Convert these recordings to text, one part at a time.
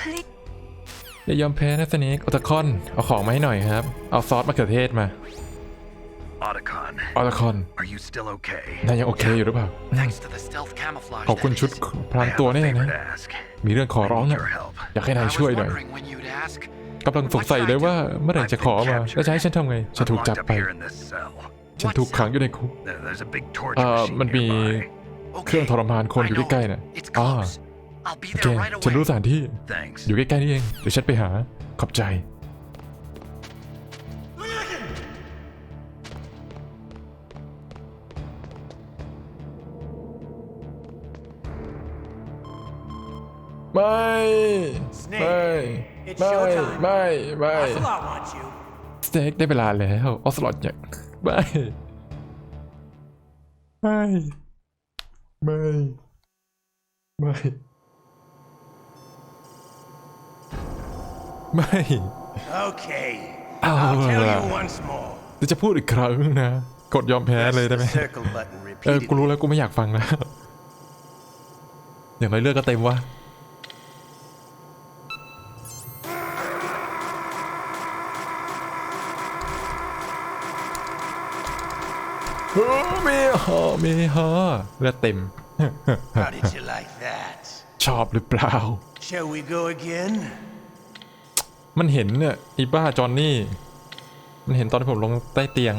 Please. อย่ายอมแพ้นะสเนกออตคอน เอาของมาให้หน่อยครับ เอาซอสมะเขือเทศมา Otacon, ออตคอน are you still okay? นายยังโอเคอยู่หรือเปล่า Thanks to the stealth camouflage. ขอบคุณ that ชุด is. พราง I have ตัว a นี่ favor นะ to ask. มีเรื่องขอ I ร้อง need นะ your help. อยากให้ I นาย was ช่วยหน่อย wondering when you'd ask. กำลังสงสัยเลยว่าเมื่อไหร่จะขอมา แล้วจะให้ฉันทำไง ฉัน I'm ถูกจับ locked up ไป here in this cell. ฉันถูกขังอยู่ในคุก There- There's a big torture เอ่อ machine มันมี nearby. เครื่องทรมานคนอยู่ใกล้ๆน่ะ It's อ่า close. I'll be โอเค there right ฉันรู้ away. สถานที่ Thanks. อยู่ใกล้ๆนี่เอง เดี๋ยวฉันไปหา ขอบใจ ไม่ Snake, ไม่ it's ไม่ showtime. ไม่ ไม่ Ocelot wants you. สเต็กได้เวลาแล้วออสลอดอยากไม่ไม่ ไม่ ไม่ ไม่ Okay. Oh, I'll tell uh, you once more. เดี๋ยวจะพูดอีกครั้งนะ กดยอมแพ้เลยได้ไหม Press the circle button เออ กูรู้ repeatedly. แล้วกูไม่อยากฟังแล้ว อย่างไรเลือกก็เต็มวะโอ้เมฮอเมฮอเลือดเต็ม How did you like that? ชอบหรือเปล่า Shall we go again? มันเห็นเนี่ยไอีบ้าจอนนี่ มันเห็นตอนที่ผมลงใต้เตียง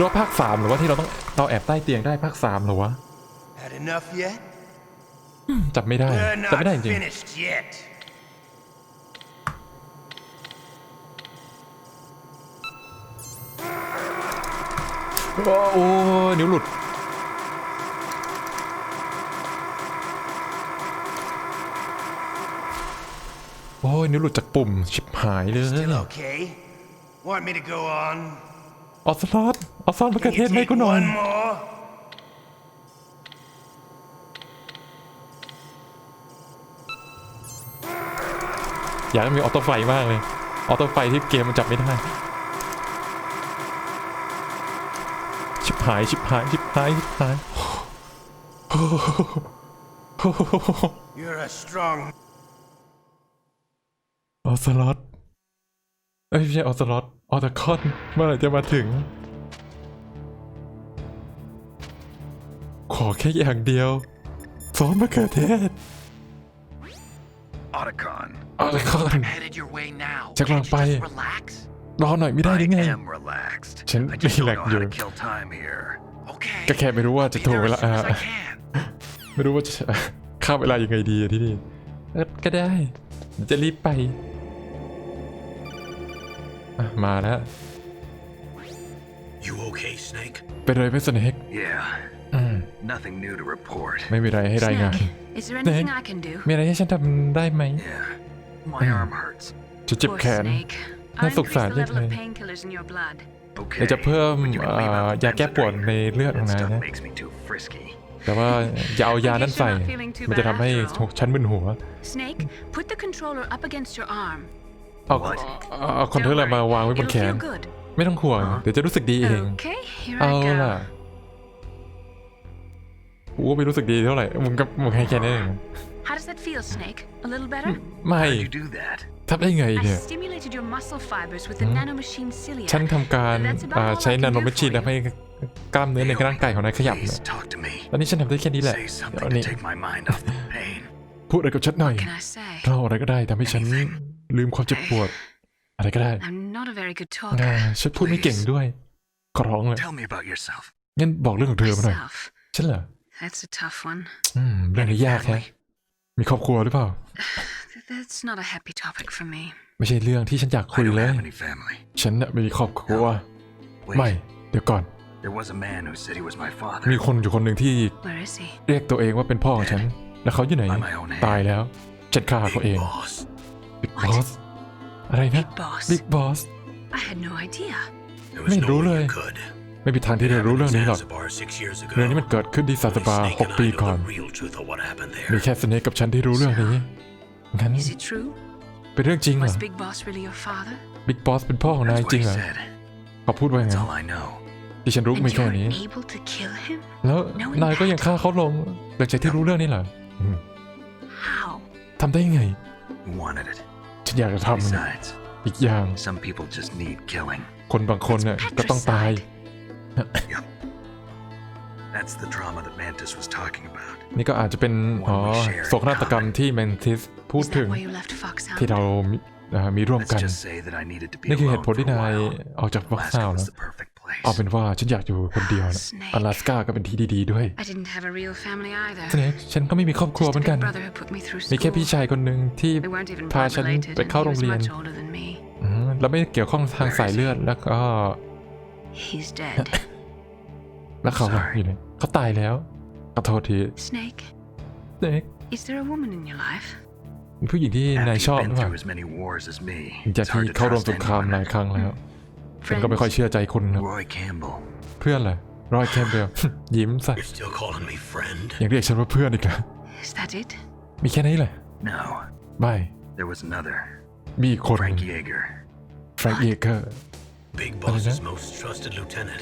รอบภาคสามหรือว่าที่เราต้องเราแอบใต้เตียงได้ภาคสามเหรอวะ Had enough yet? จำไม่ได้ We're จำไม่ได้ not จริง finished yet. ๆโอ้โอ้นิ้วหลุด อ้ยนิ้วหลุดจากปุ่มชิบหายเลย Still okay? Want me to go on? ออสลอดเอาซอนมะเขือ Can เทศ you ไหม take กูหน่อย one more? อยากให้มีออโต้ไฟมากเลย ออโต้ไฟที่เกมมันจับไม่ได้ ชิบหาย ชิบหาย ชิบหาย ชิบหาย You're a strong ออสลอตเอ้ยไม่ใช่ออสลอตออตคอนเมื่อไหร่จะมาถึง ขอแค่อย่างเดียวซอสมะเขือเทศ Otacon, ออตคอน Headed your way now. Chắc Can't lang you bay. just relax? รอหน่อยไม่ได้ห I รือไง am relaxed. ฉัน I just don't relax know how to อยู่ kill time here. Okay. ก็แค่ไม่รู้ว่าจะ Be ถูก there เว as ลา soon อ่า as I can. ไม่รู้ว่าจะ ข้ามเวลายังไงดีอะที่นี่เออก็ได้เดี๋ยวจะรีบไป อะมาแล้ว You okay, Snake? เป็นไรไหมสเนก Yeah, อืม nothing new to report. ไม่มีอะไรให้รายงาน Snake, is there anything I can do? มีอะไรให้ฉันทำได้ไหม Yeah, my arm hurts. จะเจ็บ Poor แขน Snake. Nó I'll sụp increase sàn the thế level of thôi. painkillers in your blood. เเดี๋ยวจะเพิ่ม but you can เอ่ leave อ out the ยาแก้ปวด Benzedrine. ในเลือดของ That นาย stuff นะ makes me too frisky. แต่ว่าอย่าเอายานั้นใส่ I guess you're not feeling too มันจะ bad ทำให้ after all. ฉันมึนหัว Snake, put the controller up against your arm. เอา What? เอาเอาคอนเทนเนอร์มาวางไว้บน It'll แขน feel good. ไม่ต้องห่วง เดี๋ยวจะรู้สึกดีเอง Okay, here เอา I ล่ะ go. กูก็ไม่รู้สึกดีเท่าไหร่ มึงก็มึงให้แค่นี้เอง How does that feel, Snake? A little better? ไม่ How did you do that? ทำได้ไง I เนี่ย stimulated your muscle fibers with the nanomachine cilia. ฉันทำการอ่าใช้นาโนเมชินทำให้กล้ามเนื้อในร่างกายของนายขยับ Please เนี่ย talk to me. ตอนนี้ฉันทำได้แค่นี้แหละ Say เดี๋ยว something นี้ to take my mind off the pain. พูดอะไรกับฉันหน่อย What can I say? เล่าอะไรก็ได้ทำให้ฉัน ลืมความเจ็บปวด อะไรก็ได้ I'm not a very good อ่า talker. ฉันพูดไม่เก่งด้วยขอร้องเลย Tell me about yourself. งั้นบอกเรื่องของเธอมาหน่อย Myself. ฉันเหรอ That's a tough one. อืมเรื่องนี้ยากแฮะมีครอบครัวหรือเปล่า Th- That's not a happy topic for me. ไม่ใช่เรื่องที่ฉันอยาก I คุย don't เลย have any family. ฉันน่ะไม่มีครอบครัว Wait, ไม่ เดี๋ยวก่อน there was a man who said he was my father. มีคนอยู่คนหนึ่งที่ Where is he? เรียกตัวเองว่าเป็นพ่อของฉัน แล้วเขาอยู่ไหน By my own hand. ตายแล้วฉันฆ่าเขาเอง Boss. บิ๊กบอส อะไรนะ Big boss. บิ๊กบอส I had no idea. There Mày was no rú way lời. you could. ไม่มีทางที่จะรู้เรื่องนี้หรอก Zanzibar six years ago. เรื่องนี้มันเกิดขึ้นที่ซาตบา Snake หก and I ปี know ก่อน the real truth of what happened มี there. แค่สเนกกับฉันที่รู้เรื่องนี้ งั้น Is it true? เป็นเรื่องจริงเหรอ Was Big Boss really your father? บิ๊กบอสเป็นพ่อของนาย That's จ what ริง he เหรอ said. เขาพูดว่าไง That's all I know. ที่ฉันรู้มี And แค่ you were นี้ able to kill him? แล้วนายก็ยังฆ่าเขาลงหลังจากที่รู้เรื่องนี้เหรออืม How? ทำได้ยังไง Wanted it. ฉันอยากจะทำมัน Besides, อีกอย่าง some people just need killing. คนบางคนเนี่ย It's ก็ต้องตาย Yep. That's the drama that Mantis was talking about. นี่ก็อาจจะเป็นอ๋อโศกนาฏกรรมที่แมนทิสพูด Is ถึ that ง why you left Foxhound? ที่เรามีอ่ามีร่วม Let's กัน just say that I needed to be นี่คือเห alone ตุผล for ที่ a นาย while. ออกจากฟ็อกซาว Alaska นะ was the perfect place. เอาเป็นว่าฉันอยากอยู่คนเดียวนะ Snake. 阿拉สกาก็เป็นที่ดีๆด้วย I didn't have a real family either. สเนกฉันก็ไม่มีครอบครัว Just เหมื a อนกัน big brother who put me through มีแค่ school. พี่ชายคนหนึ่งที่ We weren't even พา blood ฉัน related, ไป and เข้า he โร was งเรียน much older than me. อืมแล้วไม่เกี่ยวข้องทางสายเลือดแล้วก็ He's dead. แล้วเขาอะ Sorry อยู่ไหนเขาตายแล้วขอโทษที Snake, สเนก is there a woman in your life? มีผู้หญิงที่ After นาย you've ชอบห been รือเปล่า through as many wars as me, จาก it's ที่ hard to เข้าร่วม trust สงครามหลาย anyone. ครั้งแล้ว ฉันก็ไม่ค่อยเชื่อใจคุณนะ Roy Campbell. เพื่อนเหรอรอยแคมเบลยิ้มใส่ You're still calling me friend? ยังเรียกฉันว่าเพื่อนอีกเหรอ Is that it? มีแค่นี้แหละ No, ไม่ there was another. มีอีกคนหนึ่ง Frank Yeager. แฟรงค์เอเกอร์ Big What is Boss's that? most trusted lieutenant.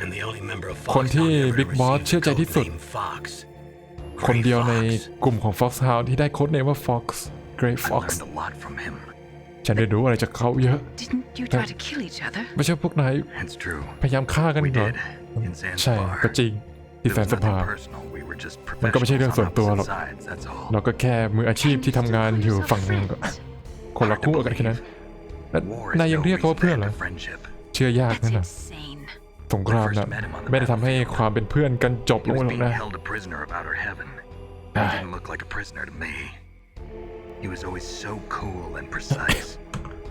And the only member of คนที่ Foxhound ever Big Boss received เชื่อใจ the ที่สุด code name Fox. คน Gray เดียวใน Fox. กลุ่มของ Fox Hound ที่ได้โค้ดเนมว่า Fox Grey I Fox ฉันได้รู้อะไรจากเขาเยอะ Didn't you try to kill each other? ไม่ใช่พวกนาย It's true. พยายามฆ่ากัน We เหรอ did. In ใช่ Zanzibar. ก็จริงที่ It แสน was สภา nothing personal. We were just มันก็ไม่ใช่เรื่อง professionals ส่วน on ตัวหรอก opposite sides, that's all. เราก็แค่มืออาชีพ And ที่ you ทำงาน still call อยู่ yourself ฝั่งหนึ่งก็ friends? คนละคู่กันแค่นั้นแล้ว War นาย is ยัง no เรียกเขาว่า reason เพื่อน to เหรอ end a friendship. เชื่อยาก That's นั่นน่ะ insane. สงครามน่ะไม่ได้ทำให้ความเป็นเพื่อนกันจบ He ลง was ไปหรอก being นะ He was always so cool and precise.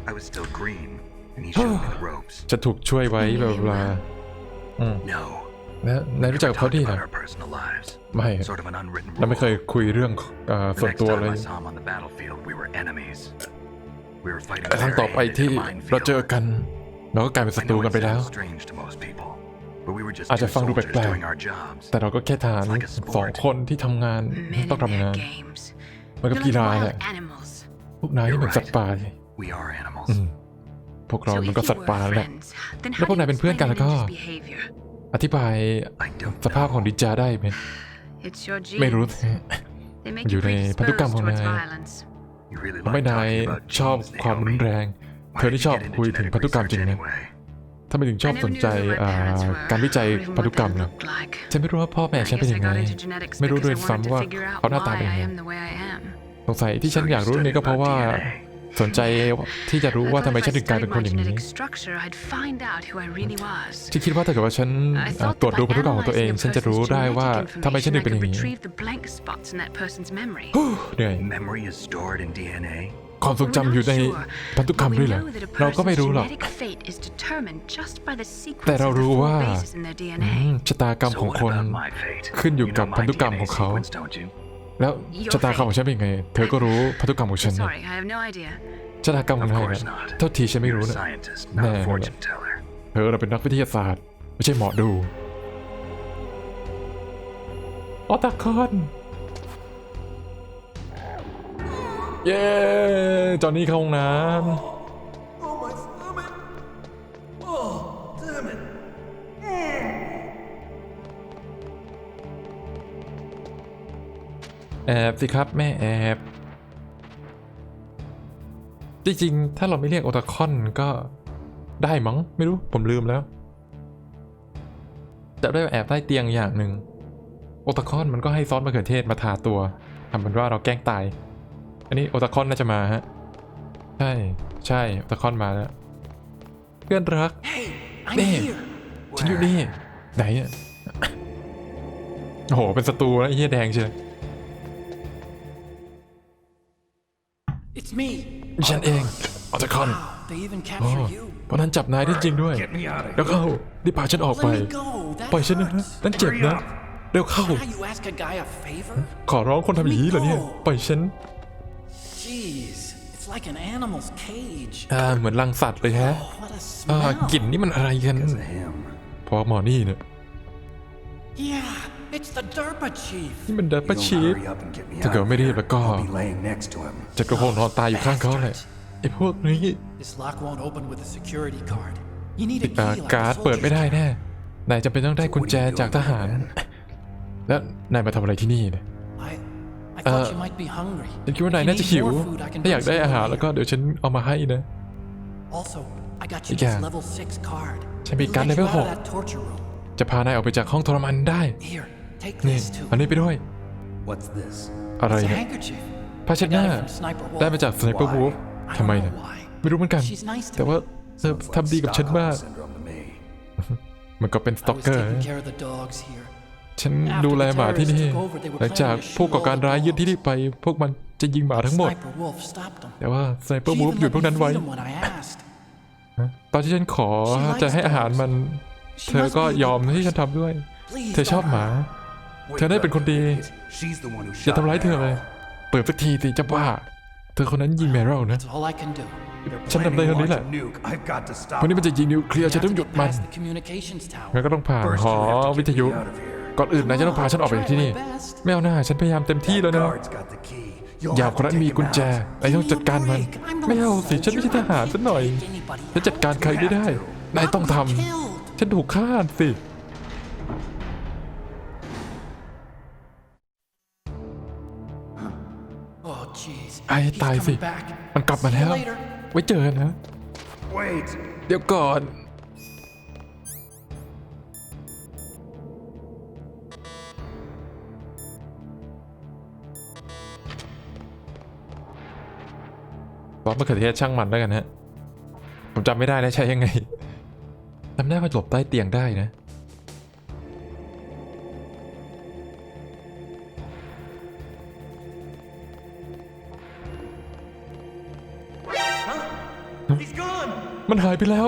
I was still green, and he showed me the ropes. จะถูกช่วยไว้แบบเวลา No. แล้วนาย We รู้จัก never กับเขา talked ดีเหรอ about our personal lives. ไม่ Sort of an unwritten เราไม่เคย rule. คุยเรื่องเอ่อ The ส่วน next ตัว time เลย I saw him on the battlefield, we were enemies. We were fighting แต่ครั้งต่อไป barehanded ที่ in a เราเจอ minefield. กัน เราก็กลายเป็นศั I ตรู know กัน it ไปแล้ว sounds strange to most people, but we were just อาจ two จะฟังดู soldiers แปลก doing our jobs. ๆแต่เราก็แค่ทหาร It's like a sport. สองคนที่ทำงาน Men ต้อง and ทำงาน their games. มันก็ You're กี like ฬา wild แหละ animals. พวกนายนี่เหมือนสัตว์ป่าสิ We are animals. อืมพวกเรา So มัน if ก็ you สัตว์ were ป่าแหละ friends, then แล้ว how พวก do นาย you เป็นเพื่อนกัน explain แล้วก็ Ninja's behavior? อธิบาย I don't สภาพของ know. ดิจาได้ไหม It's your ไม่รู้ genes. สิ They make อยู่ you ในพันธุกรรม predisposed ของ towards นาย violence. You really ทำให้ like นาย talking about ชอบ genes, ความรุน Naomi. แรง Why เธอ did ที่ you ชอบ get into คุยถึง genetic พันธุกรรม research จริงนะ anyway? ถ้าไม่ถึงชอบ I ส never น knew ใจ who my อ่า parents were, การวิจัย or even พันธุ what กรรม they นะ looked like. ฉันไม่รู้ว่าพ่อแม่ I ฉันเป็น guess ยั I งไง got into genetics ไม่รู้ because ด้วย I wanted ซ้ำ to ว่า figure out เขาหน้าตา why เป็นยัง I ไง am the way I am. สงสัยที่ฉัน So อยาก you รู้นี่ก็ studied เพราะว่า about DNA. สนใจที่จะรู้ I ว่า thought ทำไม if ฉัน I ถึงกลายเป็น studied คน my อย่างนี้ genetic structure, I'd find out who I really was. ที่คิดว่าถ้าเกิดว่าฉัน I อ่า thought ตรวจ that ดู by พันธุกรรมของตัวเอง analyzing a ฉันจะรู้ person's ได้ว่า genetic ทำไมฉันถึง information, เป็น I อย่าง could นี้ retrieve the blank spots in that person's memory. เหนื่อย Memory is stored in DNA. ความทรงจำอยู่ในพันธุกรรม But ด้วย we เหรอ know that a เราก็ไม่ person's รู้หรอก genetic fate is determined just by the sequence แต่เรา of the รู้ four ว่า bases in their อื DNA. มชะตากรรม So ของ what คน about my fate? ขึ้นอยู่ You กับ know พัน my ธุกรรม DNA ของเขา sequence, don't you? แล้วชะตากรรมของฉันเป็นไง เธอก็รู้พันธุกรรมของฉันนะ Sorry, I have no idea. ชะตากรรมของ Of นาย course นะ not. เท่าทีฉันไม่ You're รู้ a นะ scientist, No, not no, a no. fortune teller. เธอเราเป็นนักวิทยาศาสตร์ ไม่ใช่หมอดูออตาคอน เย้จอห์นนี่เข้าห้องน้ Oh, my stomach! Oh, damn it! ำแอบสิครับแม่แอบ จริงๆ ถ้าเราไม่เรียกโอตาคอนก็ได้มั้ง ไม่รู้ผมลืมแล้วจะได้แอบใต้เตียงอย่างหนึ่งโอตาคอนมันก็ให้ซอสมะเขือเทศมาทาตัวทำเป็นว่าเราแกล้งตาย อันนี้โอตาคอนน่าจะมาฮะ ใช่ ใช่โอตาคอนมาแล้ว เพื่อนรัก Hey, I'm Damn. here. ฉันอยู่นี่ ไหนอะโอ้โห เป็นศัตรูนะไอ้เหี้ยแดงเชียว It's me. ฉันเองออตาคอน Wow, they even อ๋อ captured you. เพราะนั้นจับนายได้จริงด้วย Get me out of แล้วเข้ารีบพาฉันออกไป Let me go. That ปล่อยฉันนะ hurts. นั่นเจ็บนะ เร็วเข้า How you ask a guy a favor? ขอร้องคนทำอย่างนี้เหรอเนี่ย ปล่อยฉัน อ่าเหมือนรังสัตว์เลยฮะ What a อ่า smell. กลิ่นนี่มันอะไรกัน Because of him. เพราะหมอนี่เนี่ย Yeah, it's the Derpa chief. นี่มันเดป You don't ชีฟ hurry up and get me ถ้า out เกิด of ไม่รีบ here, แล้วก็ I'll be laying next to him. จะก็คงนอนตายอยู่ข้างเขาแหละไอ้พวกนี้ This lock won't open with a security card. You need a อ่า key like การ์ด a เปิดไม่ได้ soldier's แน่ key. นายจำเป็นต้องได้กุญแจจากทหาร แล้วนายมาทำอะไรที่นี่เนี่ย I, I thought Uh, you might be hungry. ฉันคิดว่านาย If you น่าจะ need หิว more food, I can ถ้าอยาก bring ได้ some อาหาร over แล้วก็ here. เดี๋ยวฉันเอามาให้นะ Also, I got you อีกอย่าง this level 6 card. ฉันมี It'll การ์ด let you level out of 6 that torture room. จะพานายออกไปจากห้องทรมานได้ Here, take นี่ this too. อันนี้ไปด้วย What's this? อะไร It's a เนี่ย handkerchief. ผ้าเช็ดหน้า I got it from Sniper Wolf. ได้มาจากสไนเปอร์วูฟ I ทำไม don't เนี่ย know why. ไม่รู้เหมือนกัน She's nice to แต่ว่าเธอ Sounds like ทำดีกับฉันมาก Stockholm syndrome to me. มันก็เป็นส I ต็อก was เกอร์ taking care of the dogs here. ฉันดูแลหมาที่นี่ หลังจากผู้ก่อการร้ายยึดที่นี่ไป พวกมันจะยิงหมาทั้งหมด Sniper Wolf stopped them. แต่ว่าสไนเปอ She ร์วูฟ even หยุด let พวก me นั้นไว้ feed 'em when I asked. ตอนที่ฉันขอจะให้อาหารมัน She เธอ must ก็ be a ยอม good ที่ฉัน person. ทำด้วย Please เธอชอบ don't หมา Wait, เธอได้เป็นคนดี She's the one who อย่า shot ทำร้ายเธอเลย Meryl. เปิดสักทีสิจะบ้า เธอคนนั้นยิงแมรี่นะ That's all I can do. They're ฉันทำได้ planning เท่า to นี้แหละ launch a nuke. I've got to stop คนนี้มันจะยิงนิวเคลียร์ You ฉัน have ต้อง to หยุด get มัน past the communications tower. งั้นก็ต้องผ่าน First, หอ you have to วิ get ท me ยุ out of here. ก่อนอื่นนายจะต้องพาฉันออกไปจากที่นี่ ไม่เอาหน้าฉันพยายามเต็มที่แล้วนะหยามคนนั้นมีกุญแจ out. นายต้องจัดการมัน ไม่เอาสิฉันไม่ใช่ทหารสักหน่อยฉันจัดการใครไม่ได้ นายต้องทำฉันถูกฆ่าสิไอ้ตายสิ มันกลับมาแล้ว ไว้เจอนะ เดี๋ยวก่อน สมะเขือเทศช่างมันแล้วกันฮะ ผมจำไม่ได้แล้วใช้ยังไงจำได้ว่าหลบใต้เตียงได้นะ He's gone. มันหายไปแล้ว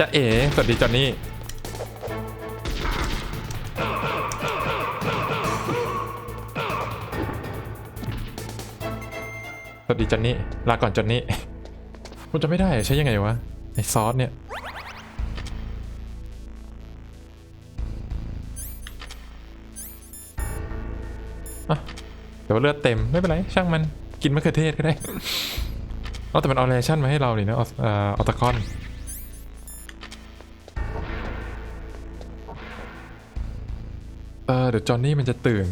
จะเอ๋สวัสดีจอนนี่สวัสดีจอนนี่ลาก่อนจอนนี่ผมจะไม่ได้ใช้ยังไงวะไอซอสเนี่ยอะแต่ว่าเลือดเต็มไม่เป็นไร ช่างมันกินมะเขือเทศก็ได้ เอาแต่มันเอเรชั่นมาให้เราเลยนะออสออตาคอน เดี๋ยวจอนนี่มันจะตื่น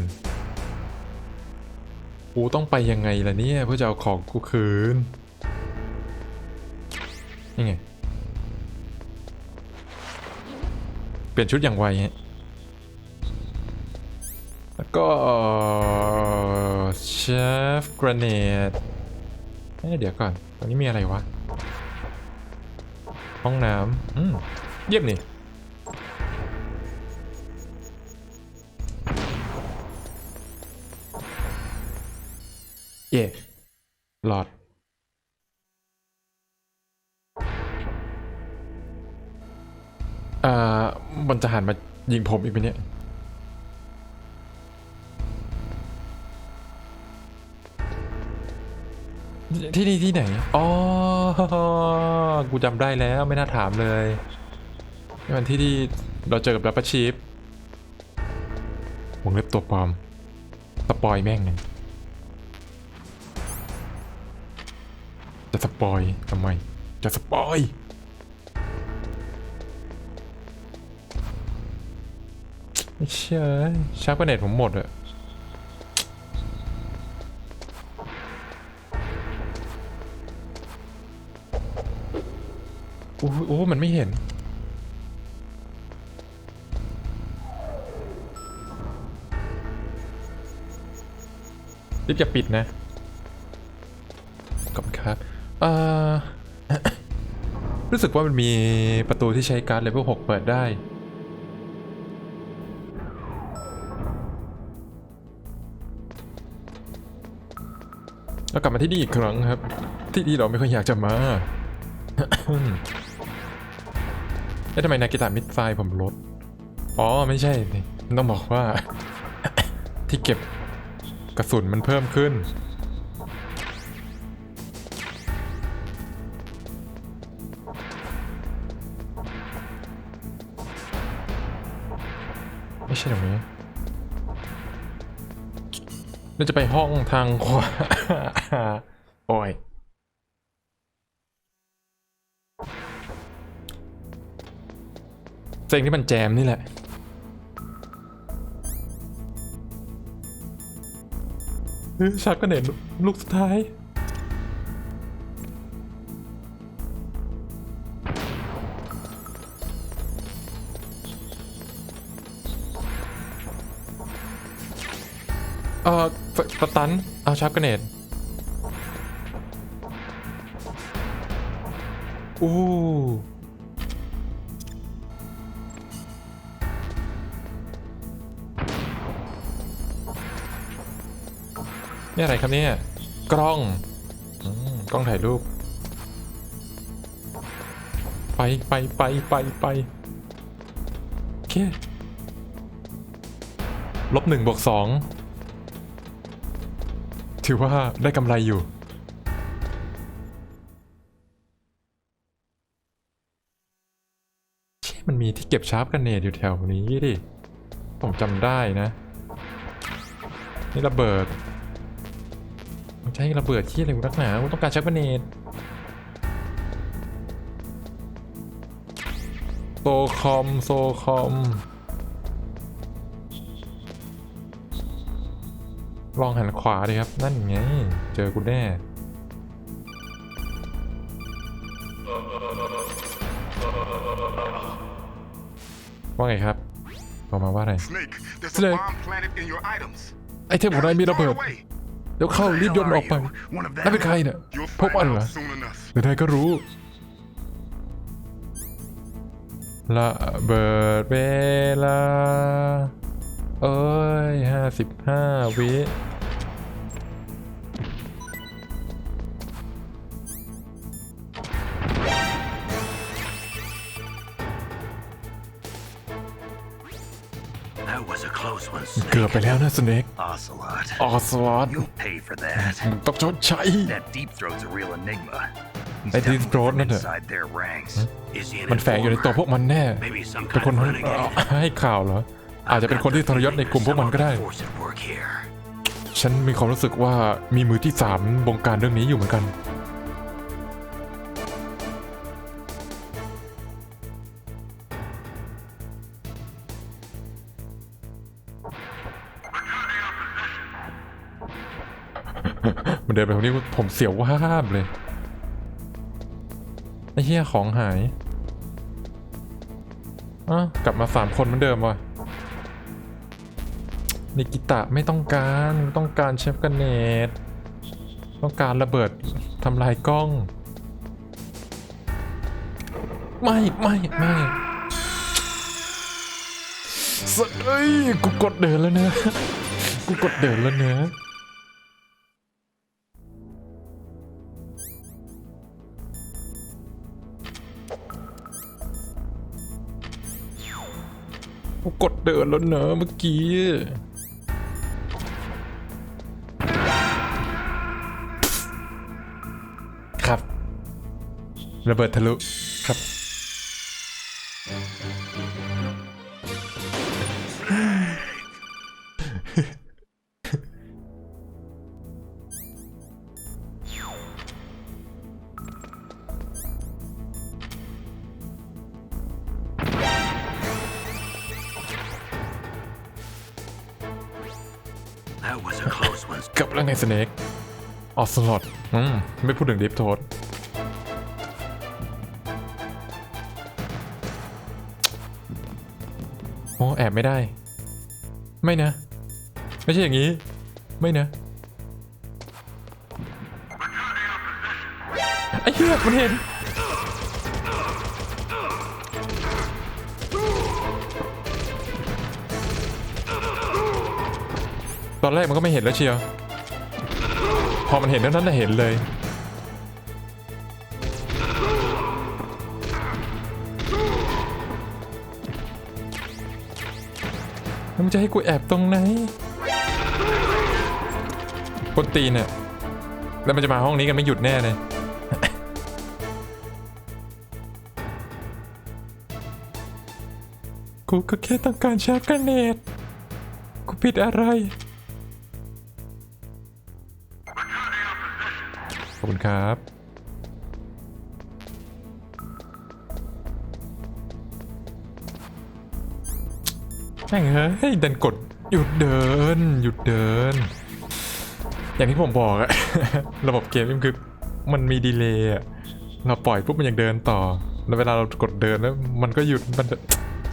กูต้องไปยังไงล่ะเนี่ยเพื่อจะเอาของกูคืน นี่ไง เปลี่ยนชุดอย่างไวฮะ แล้วก็เชฟกรเนดเดี๋ยวก่อน ตรงนี้มีอะไรวะ ห้องน้ำอืมเยี่ยมนี่ เย่หลอดเอ่อมันจะหันมายิงผมอีกไหมเนี่ย ที่นี่ที่ไหน อ๋อ กูจำได้แล้วไม่น่าถามเลยนี่มันที่ที่เราเจอกับดับเบิลชีฟวงเล็บตัวปลอมสปอยแม่งเลย ปอยทำไม จะสปอยไม่เชื่อชาร์ปเน็ตผมหมดอะโอ้โหมันไม่เห็นรีบจะปิดนะ รู้สึกว่ามันมีประตูที่ใช้การ์ดเลเวล6เปิดได้ แล้วกลับมาที่นี่อีกครั้งครับ ที่นี่เราไม่ค่อยอยากจะมาเอ๊ะทำไมนากิตามิดไฟผมลด อ๋อ ไม่ใช่ ต้องบอกว่า ที่เก็บกระสุนมันเพิ่มขึ้น ช่ตรงนี้เราจะไปห้องทางขวาโอ้ยเซ็งที่มันแจมนี่แหละฮ้ยชักก็เน็ตลูกสุดท้าย สตัน เอาชับกระเนตอู้นี่อะไรครับเนี่ย กล้องอกล้องถ่ายรูป ไปไปไปไปไปโอเคลบหนึ่งบวกสอง ถือว่าได้กำไรอยู่เช่มันมีที่เก็บชาร์ปกันเนตอยู่แถวนี้ดิ ผมจำได้นะ นี่ระเบิดมันใช้ระเบิดที่อะไรกูนักหนากูต้องการชาร์ปกันเนตโซคอม โซคอม ลองหันขวาดิครับ นั่นไง เจอกูแน่ ว่าไงครับบอกมาว่าอะไร Snake, there's Snake. a bomb planted in your items. ไอเทมของนายมีระเบิด Far away. เดี๋ยวเข้ารีบยนต์ออกไป One of นั่นเป็น them? ใครเนี่ย You'll พวก find มันเหรอ out soon enough. เดี๋ยวนายก็รู้ระเบิดเวลา เอ้ยห้าสิบห้าวิ That was a close one, เกือบ Snake. ไปแล้วนะสเน็ก Ocelot. ออสวอต You'll pay for that. ต้องชดใช้ That deep throat's a real enigma. He's That deep definitely throat from นั่นน่ะ inside their ranks. Is he an มันแฝงอยู่ในตัวพวก informer? มันแน่ Maybe some เป็น kind คน of เอ่อ renegade? ให้ข่าวเหรอ อาจจะเป็นคนที่ทรยศในกลุ่มพวกมันก็ได้ ฉันมีความรู้สึกว่ามีมือที่สามบงการเรื่องนี้อยู่เหมือนกัน มันเดินไปตรงนี้ผมเสียวว่าบเลยไอ้เหี้ยของหายอะกลับมาสามคนเหมือนเดิมว่ะ นิกิตะไม่ต้องการต้องการเชฟกันเนตต้องการระเบิดทำลายกล้อง ไม่ไม่ไม่สเอ้ยกูกดเดินแล้วนะกูกดเดินแล้วนะกูกดเดินแล้วเนอะเมื่อกี้ ระเบิดทะลุครับ That was a close one. กับแล้วไงสเน็กออสลอดอืม ไม่พูดถึงดิฟโทษ ไม่ได้ ไม่นะ ไม่ใช่อย่างนี้ ไม่นะไอ้เหี้ยมันเห็นตอนแรกมันก็ไม่เห็นแล้วเชียว พอมันเห็นแล้วนั้นน่ะเห็นเลย มันจะให้กูแอบตรงไหนกนตีเนี่ยแล้วมันจะมาห้องนี้กันไม่หยุดแน่เลยกูก็แค่ต้องการชาร์กเนตผิดอะไรขอบคุณครับ แม่งเฮ้ยดันกดหยุดเดิน หยุดเดิน อย่างที่ผมบอกอะ ระบบเกมมันคือมันมีดีเลย์อะเราปล่อยปุ๊บมันยังเดินต่อ แล้วเวลาเรากดเดินแล้วมันก็หยุดมัน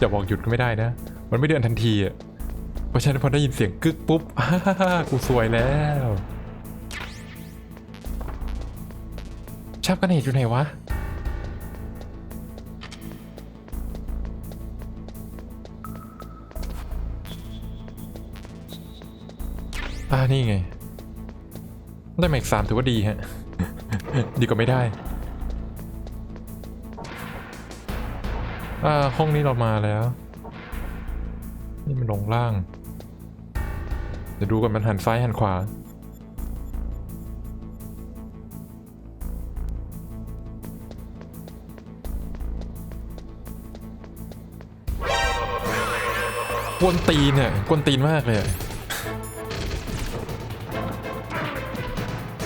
จะบอกหยุดก็ไม่ได้นะ มันไม่เดินทันทีอะเพราะฉะนั้นพอได้ยินเสียงกึกปุ๊บกูสวยแล้วชาบกันเหตุอยู่ไหนวะ นี่ไง ได้มาอีกสามถือว่าดีฮะ ดีกว่าไม่ได้อ่าห้องนี้เรามาแล้ว นี่มันลงล่าง เดี๋ยวดูกันมันหันซ้ายหันขวา กวนตีนเนี่ยกวนตีนมากเลย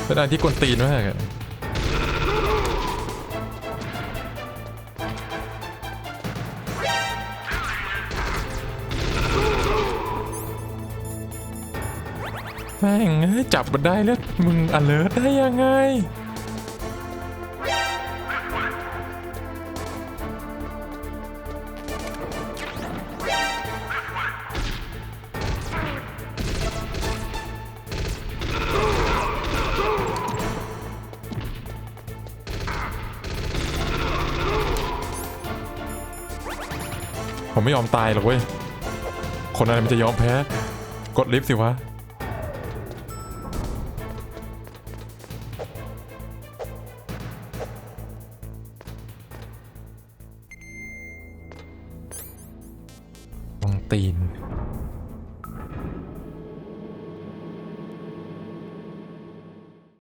เป็นอะไรที่กวนตีนมากอะแม่งเอ้จับมันได้แล้วมึงอเลิร์ได้ยังไง ไม่ยอมตายหรอกเว้ย คนอะไรมันจะยอมแพ้ กดลิฟต์สิวะ